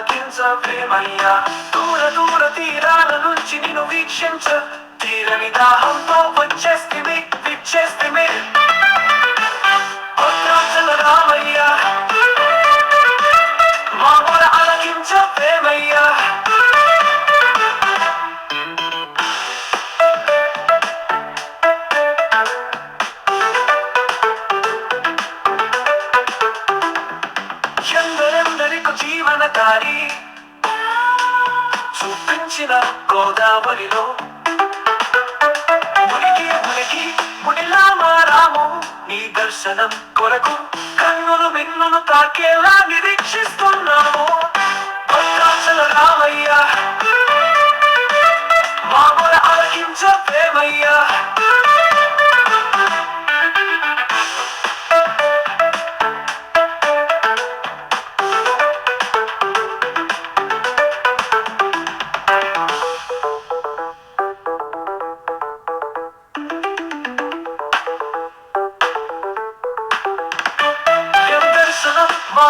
ఆలకించవేమయ్యా దూర దూర తీరాల నుంచి నిన్ను వీక్షించ. తీరని దాహంతో వచ్చేస్తే విచ్చేస్తే జీవనకారి చూపించిన గోదావరిలో. మునికి మునికి మునిలా మారాము నీ దర్శనం కొరకు కన్నులు మిన్నులు తాకేలా నిరీక్షిస్తున్నాము. భద్రాచల రామయ్య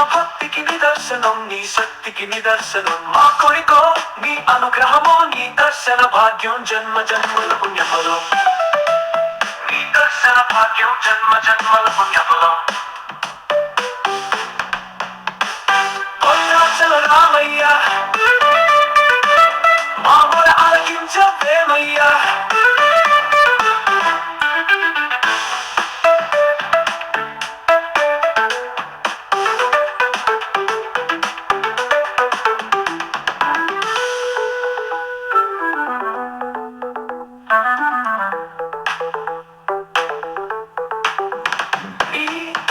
భక్తికి నిదర్శనం నీ శక్తికి నిదర్శనం. మా కొరికో నీ అనుగ్రహమో నీ దర్శన భాగ్యం జన్మ జన్మల పుణ్యఫలం. నీ దర్శన భాగ్యం జన్మ జన్మల పుణ్యఫలం.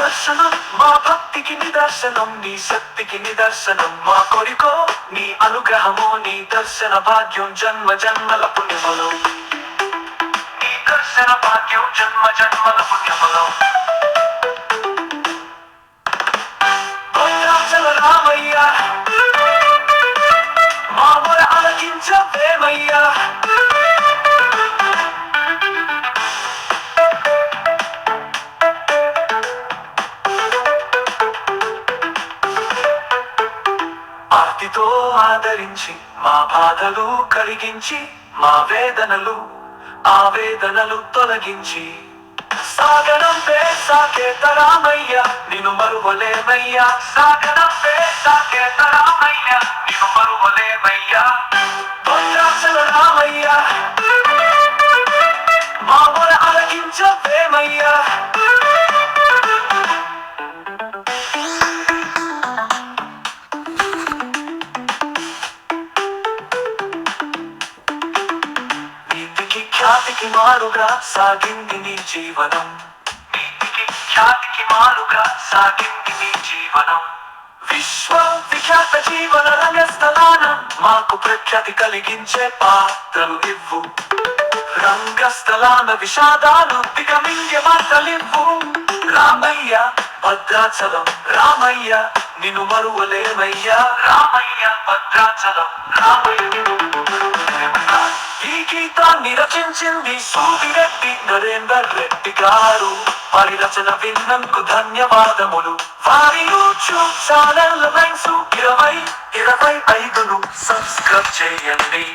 నిదర్శనం మా భక్తికి నిదర్శనం నీ శక్తికి నిదర్శనం మా కొరికో నీ అనుగ్రహమో నీ దర్శన భాగ్యం జన్మ జన్మల పుణ్యఫలం. నీ దర్శన భాగ్యం జన్మ జన్మల పుణ్యఫలం. ఆదరించి మా బాధలు కలిగించి మా వేదనలు ఆవేదనలు తొలగించి. సాగనంపే సాకేతరామయ్య నిన్ను మరువలేమయ్యా. సాగనంపే సాకేతరామయ్య నిన్ను మరువలేమయ్యా. భద్రాచల రామయ్య మా మొర ఆలకించవేమయ్యా ఖ్యాతికి మారుగా సాగింది నీ జీవనం. నీతికి ఖ్యాతికి మారుగా సాగింది నీ జీవనం. విశ్వ విఖ్యాత జీవన రంగస్థలాన మాకు ప్రఖ్యాతి కలిగించే పాత్రలు ఇవ్వు. రంగస్థలాన విషాదాలు దిగమింగే మాత్రలివ్వు రామయ్య భద్రాచలం రామయ్య నిన్ను మరువలేమయ్యా. రామయ్య భద్రాచలం రామయ్య. గీతాన్ని రచించింది సూదిరెడ్డి నరేందర్ రెడ్డి గారు. పరిరచన విన్నంకు ధన్యవాదములు. వారి యూట్యూబ్ ఛానల్ లైన్స్ ఇరవై ఇరవై ఐదును సబ్స్క్రైబ్ చేయండి.